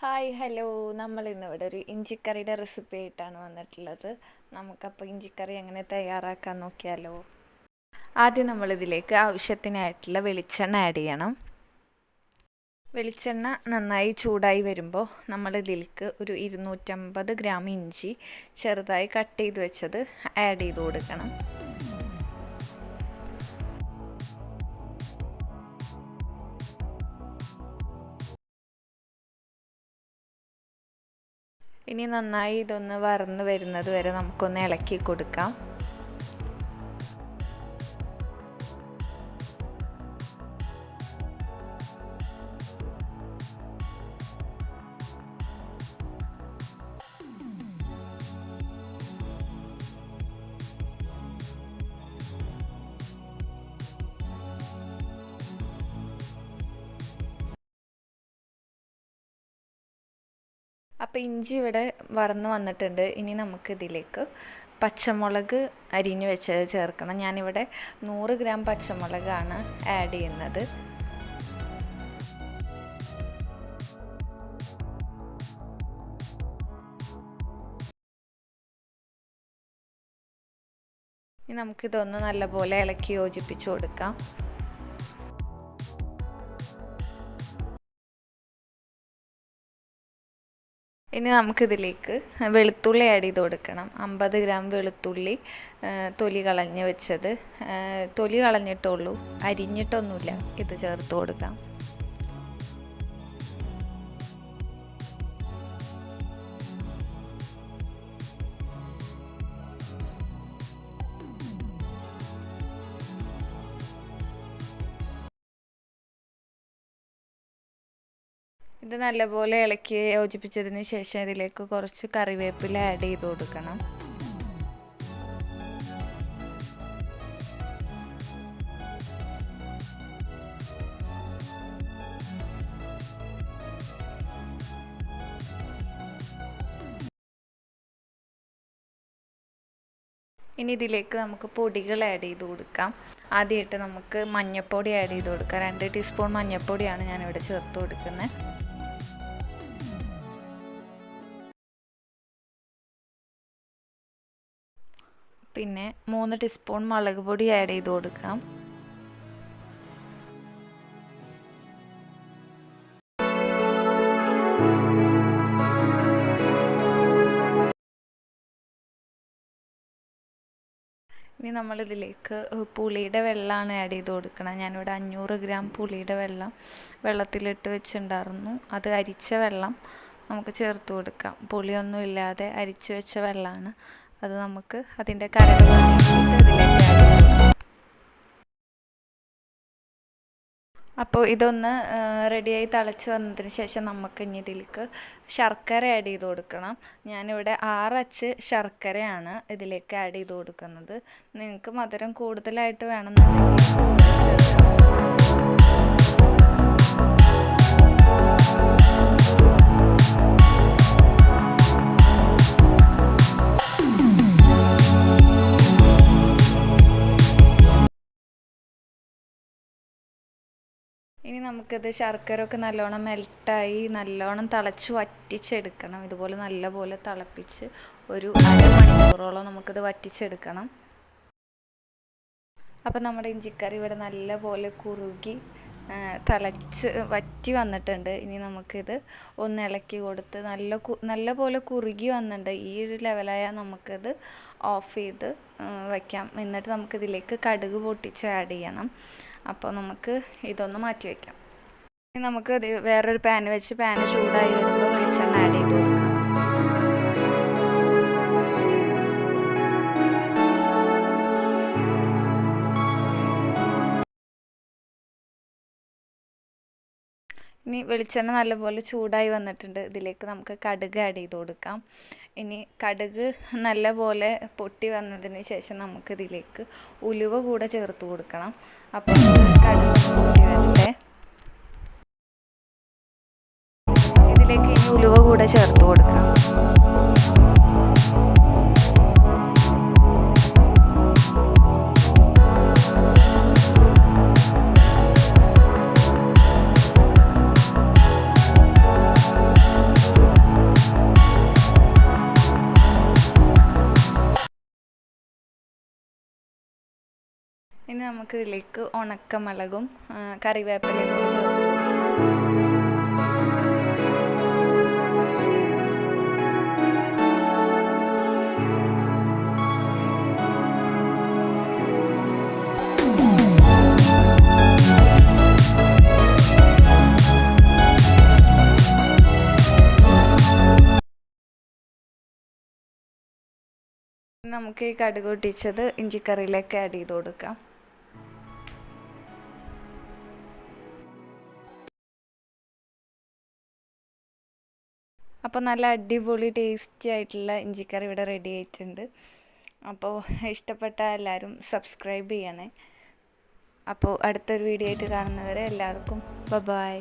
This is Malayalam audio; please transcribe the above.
ഹായ് ഹലോ നമ്മൾ ഇന്നിവിടെ ഒരു ഇഞ്ചിക്കറിയുടെ റെസിപ്പി ആയിട്ടാണ് വന്നിട്ടുള്ളത്. നമുക്കപ്പോൾ ഇഞ്ചിക്കറി എങ്ങനെ തയ്യാറാക്കാൻ നോക്കിയാലോ? ആദ്യം നമ്മളിതിലേക്ക് ആവശ്യത്തിനായിട്ടുള്ള വെളിച്ചെണ്ണ ആഡ് ചെയ്യണം. വെളിച്ചെണ്ണ നന്നായി ചൂടായി വരുമ്പോൾ നമ്മളിതിലേക്ക് ഒരു ഇരുന്നൂറ്റമ്പത് ഗ്രാം ഇഞ്ചി ചെറുതായി കട്ട് ചെയ്ത് വെച്ചത് ആഡ് ചെയ്ത് കൊടുക്കണം. ഇനി നന്നായി ഇതൊന്ന് വറന്ന് വരുന്നത് വരെ നമുക്കൊന്ന് ഇളക്കി കൊടുക്കാം. അപ്പോൾ ഇഞ്ചി ഇവിടെ വറന്ന് വന്നിട്ടുണ്ട്. ഇനി നമുക്ക് ഇതിലേക്ക് പച്ചമുളക് അരിഞ്ഞ് വെച്ചത് ചേർക്കണം. ഞാനിവിടെ നൂറ് ഗ്രാം പച്ചമുളകാണ് ആഡ് ചെയ്യുന്നത്. നമുക്കിതൊന്ന് നല്ലപോലെ ഇളക്കി യോജിപ്പിച്ച് കൊടുക്കാം. ഇനി നമുക്കിതിലേക്ക് വെളുത്തുള്ളി ആഡ് ചെയ്ത് കൊടുക്കണം. അമ്പത് ഗ്രാം വെളുത്തുള്ളി തൊലി കളഞ്ഞ് വെച്ചത്. തൊലി കളഞ്ഞിട്ടുള്ളൂ അരിഞ്ഞിട്ടൊന്നുമില്ല. ഇത് ചേർത്ത് കൊടുക്കാം. ഇത് നല്ലപോലെ ഇളക്കി യോജിപ്പിച്ചതിന് ശേഷം ഇതിലേക്ക് കുറച്ച് കറിവേപ്പില ആഡ് ചെയ്ത് കൊടുക്കണം. ഇനി ഇതിലേക്ക് നമുക്ക് പൊടികൾ ആഡ് ചെയ്ത് കൊടുക്കാം. ആദ്യമായിട്ട് നമുക്ക് മഞ്ഞൾപ്പൊടി ആഡ് ചെയ്ത് കൊടുക്കാം. രണ്ട് ടീസ്പൂൺ മഞ്ഞൾപ്പൊടിയാണ് ഞാനിവിടെ ചേർത്ത് കൊടുക്കുന്നത്. പിന്നെ മൂന്ന് ടീസ്പൂൺ മുളക് പൊടി ആഡ് ചെയ്ത് കൊടുക്കാം. ഇനി നമ്മളിതിലേക്ക് പുളിയുടെ വെള്ളമാണ് ആഡ് ചെയ്ത് കൊടുക്കണം. ഞാനിവിടെ അഞ്ഞൂറ് ഗ്രാം പുളിയുടെ വെള്ളം വെള്ളത്തിലിട്ട് വെച്ചിട്ടുണ്ടായിരുന്നു. അത് അരിച്ച വെള്ളം നമുക്ക് ചേർത്ത് കൊടുക്കാം. പുളിയൊന്നും ഇല്ലാതെ അരിച്ചു വെച്ച വെള്ളമാണ്. അത് നമുക്ക് അതിന്റെ കരകൾ അപ്പോൾ ഇതൊന്ന് റെഡിയായി തിളച്ച് വന്നതിന് ശേഷം നമുക്ക് ഇനി ഇതിലേക്ക് ശർക്കര ആഡ് ചെയ്ത് കൊടുക്കണം. ഞാനിവിടെ ആറച്ച് ശർക്കരയാണ് ഇതിലേക്ക് ആഡ് ചെയ്ത് കൊടുക്കുന്നത്. നിങ്ങൾക്ക് മധുരം കൂടുതലായിട്ട് വേണമെന്നുണ്ടെങ്കിൽ നമുക്കിത് ശർക്കര ഒക്കെ നല്ലോണം മെൽട്ടായി നല്ലോണം തിളച്ച് വറ്റിച്ചെടുക്കണം. ഇതുപോലെ നല്ലപോലെ തിളപ്പിച്ച് ഒരു അരമണിക്കൂറോളം നമുക്കിത് വറ്റിച്ചെടുക്കണം. അപ്പം നമ്മുടെ ഇഞ്ചിക്കറി ഇവിടെ നല്ലപോലെ കുറുകി തിളച്ച് വറ്റി വന്നിട്ടുണ്ട്. ഇനി നമുക്കിത് ഒന്ന് ഇളക്കി കൊടുത്ത് നല്ല നല്ല പോലെ കുറുകി വന്നിട്ടുണ്ട്. ഈ ഒരു ലെവലായാൽ നമുക്കിത് ഓഫ് ചെയ്ത് വയ്ക്കാം. എന്നിട്ട് നമുക്കിതിലേക്ക് കടുക് പൊട്ടിച്ച് ആഡ് ചെയ്യണം. അപ്പോൾ നമുക്ക് ഇതൊന്ന് മാറ്റി വയ്ക്കാം. നമുക്ക് വേറൊരു പാൻ വെച്ച് പാൻ ചൂടായി വരുമ്പോൾ വെളിച്ചെണ്ണ ആഡ് ചെയ്ത് കൊടുക്കാം. ഇനി വെളിച്ചെണ്ണ നല്ലപോലെ ചൂടായി വന്നിട്ടുണ്ട്. ഇതിലേക്ക് നമുക്ക് കടുക് ആഡ് ചെയ്ത് കൊടുക്കാം. ഇനി കടുക് നല്ലപോലെ പൊട്ടി വന്നതിന് ശേഷം നമുക്ക് ഇതിലേക്ക് ഉലുവ കൂടെ ചേർത്ത് കൊടുക്കണം. അപ്പം കടുക് പൊട്ടി വരട്ടെ. ഇതിലേക്ക് ഇനി ഉലുവ കൂടെ ചേർത്ത് കൊടുക്കാം. നമുക്ക് ഇതിലേക്ക് ഉണക്കമുളകും മുളകും കറിവേപ്പിലയും നമുക്ക് ഈ കടുക് പൊട്ടിച്ചത് ഇഞ്ചിക്കറിയിലേക്ക് ആഡ് ചെയ്ത് കൊടുക്കാം. അപ്പോൾ നല്ല അടിപൊളി ടേസ്റ്റി ആയിട്ടുള്ള ഇഞ്ചിക്കറി ഇവിടെ റെഡി ആയിട്ടുണ്ട്. അപ്പോൾ ഇഷ്ടപ്പെട്ട എല്ലാവരും സബ്സ്ക്രൈബ് ചെയ്യണേ. അപ്പോൾ അടുത്തൊരു വീഡിയോ ആയിട്ട് കാണുന്നവരെ എല്ലാവർക്കും ബ ബായ്